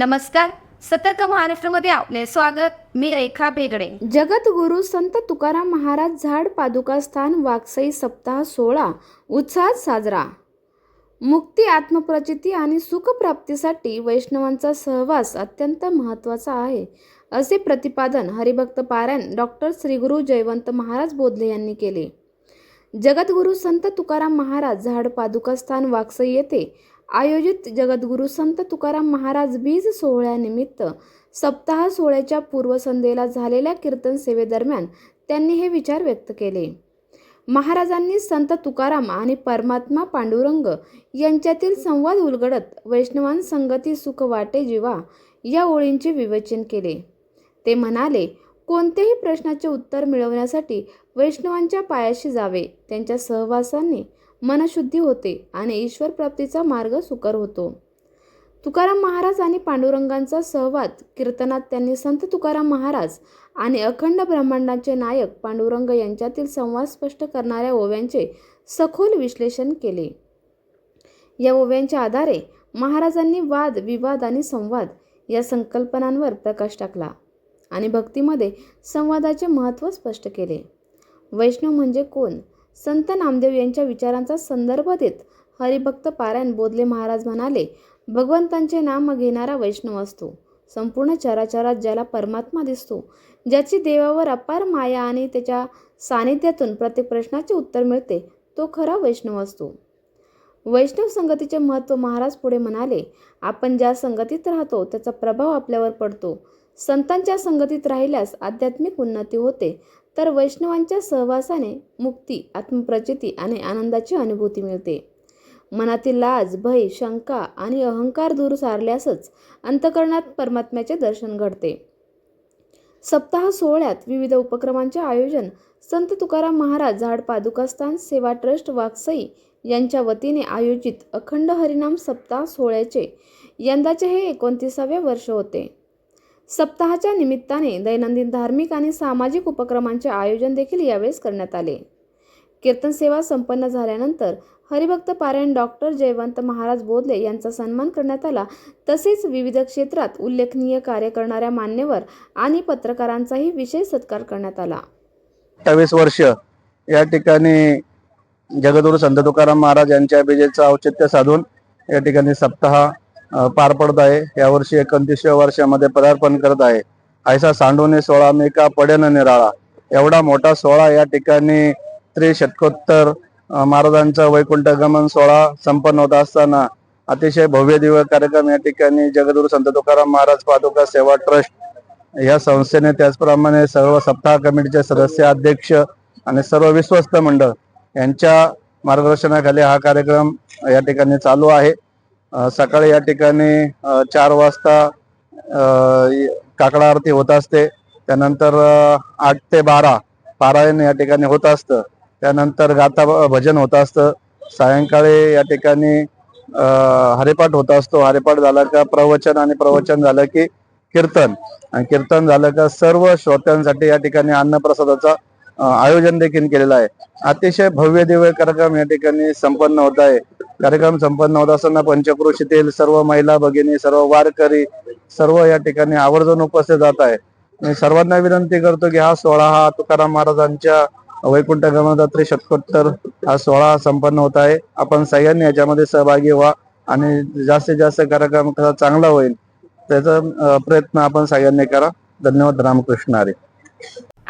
नमस्कार. सतर्क महाराष्ट्रामध्ये आपले स्वागत. मी रेखा बेगडे जगतगुरु संत तुकाराम महाराज झाड पादुका स्थान वाकसई सप्ताह सोळा. उत्साहात साजरा. मुक्ती आत्मप्रचिती आणि सुखप्राप्तीसाठी वैष्णवांचा सहवास अत्यंत महत्त्वाचा आहे असे प्रतिपादन हरिभक्त पारायण डॉक्टर श्रीगुरु जयवंत महाराज बोधले यांनी केले. जगद्गुरु संत तुकाराम महाराज झाड पादुका स्थान वाकसई येथे आयोजित जगद्गुरु संत तुकाराम महाराज बीज सोहळ्यानिमित्त सप्ताह सोहळ्याच्या पूर्वसंध्येला झालेल्या कीर्तन सेवेदरम्यान त्यांनी हे विचार व्यक्त केले. महाराजांनी संत तुकाराम आणि परमात्मा पांडुरंग यांच्यातील संवाद उलगडत वैष्णवान संगती सुख वाटे जीवा या ओळींचे विवेचन केले. ते म्हणाले कोणत्याही प्रश्नाचे उत्तर मिळवण्यासाठी वैष्णवांच्या पायाशी जावे त्यांच्या सहवासाने मनशुद्धी होते आणि ईश्वर प्राप्तीचा मार्ग सुकर होतो. तुकाराम महाराज आणि पांडुरंगांचा सहवाद कीर्तनात त्यांनी संत तुकाराम महाराज आणि अखंड ब्रह्मांडाचे नायक पांडुरंग यांच्यातील संवाद स्पष्ट करणाऱ्या ओव्यांचे सखोल विश्लेषण केले. या ओव्यांच्या आधारे महाराजांनी वाद विवाद आणि संवाद या संकल्पनांवर प्रकाश टाकला आणि भक्तीमध्ये संवादाचे महत्त्व स्पष्ट केले. वैष्णव म्हणजे कोण? संत नामदेव यांच्या विचारांचा संदर्भ देत हरिभक्त पारायण बोधले महाराज म्हणाले भगवंतांचे नाम घेणारा वैष्णव असतो. संपूर्ण चराचरात ज्याला परमात्मा दिसतो ज्याची देवावर अपार माया आणि त्याच्या सानिध्यातून प्रत्येक प्रश्नाचे उत्तर मिळते तो खरा वैष्णव असतो. वैष्णव संगतीचे महत्त्व महाराज पुढे म्हणाले आपण ज्या संगतीत राहतो त्याचा प्रभाव आपल्यावर पडतो. संतांच्या संगतीत राहिल्यास आध्यात्मिक उन्नती होते. तर वैष्णवांच्या सहवासाने मुक्ती आत्मप्रचिती आणि आनंदाची अनुभूती मिळते. मनातील लाज भय शंका आणि अहंकार दूर सारल्यासच अंतकरणात परमात्म्याचे दर्शन घडते. सप्ताह सोहळ्यात विविध उपक्रमांचे आयोजन संत तुकाराम महाराज झाड पादुकास्थान सेवा ट्रस्ट वाकसई यांच्या वतीने आयोजित अखंड हरिनाम सप्ताह सोहळ्याचे यंदाचे हे एकोणतीसावे वर्ष होते. सप्ताहाच्या निमित्ताने दैनंदिन धार्मिक आणि सामाजिक उपक्रमांचे आयोजन देखील यावेळेस करण्यात आले. कीर्तन सेवा संपन्न झाल्यानंतर हरिभक्त पारायण डॉक्टर जयवंत महाराज बोधले यांचा सन्मान करण्यात आला. तसेच विविध क्षेत्रात उल्लेखनीय कार्य करणाऱ्या मान्यवर आणि पत्रकारांचाही विशेष सत्कार करण्यात आला. अठ्ठावीस वर्ष या ठिकाणी जगद्गुरु संत तुकाराम महाराज यांच्या अभिजेचं औचित्य साधून या ठिकाणी सप्ताह पार पडत आहे. यावर्षी एकोणतीसव्या वर्षामध्ये पदार्पण करत आहे. ऐसा सांडोने सोळा मेका पडेन निराळा. एवढा मोठा सोहळा या ठिकाणी त्रिशतकोत्तर महाराजांचा वैकुंठ गमन सोहळा संपन्न होत असताना अतिशय भव्य दिव्य कार्यक्रम या ठिकाणी जगदुरु संत तुकाराम महाराज पादुका सेवा ट्रस्ट या संस्थेने त्याचप्रमाणे सर्व सप्ताह कमिटीचे सदस्य अध्यक्ष आणि सर्व विश्वस्त मंडळ यांच्या मार्गदर्शनाखाली हा कार्यक्रम या ठिकाणी चालू आहे. सकाळी या ठिकाणी चार वाजता काकडा आरती होत असते. त्यानंतर आठ ते बारा पारायण या ठिकाणी होत असतं. त्यानंतर गाथा भजन होत असतं. सायंकाळी या ठिकाणी हरिपाठ होत असतो. हरिपाठ झाला का प्रवचन आणि प्रवचन झालं की कीर्तन. आणि कीर्तन झालं का सर्व श्रोत्यांसाठी या ठिकाणी अन्नप्रसादाचा आयोजन देखील केलेलं आहे. अतिशय भव्य दिव्य कार्यक्रम या ठिकाणी संपन्न होत आहे. कार्यक्रम संपन्न होत असताना पंचक्रोशीतील सर्व महिला भगिनी सर्व वारकरी सर्व या ठिकाणी आवर्जून उपस्थित जात आहे मी सर्वांना विनंती करतो की हा सोहळा हा तुकाराम महाराजांच्या वैकुंठ गमदात्री शतकोत्तर हा सोहळा संपन्न होत आहे. आपण सगळ्यांनी याच्यामध्ये सहभागी व्हा आणि जास्तीत जास्त कार्यक्रम कसा चांगला होईल त्याचा प्रयत्न आपण सगळ्यांनी करा. धन्यवाद. रामकृष्ण आरे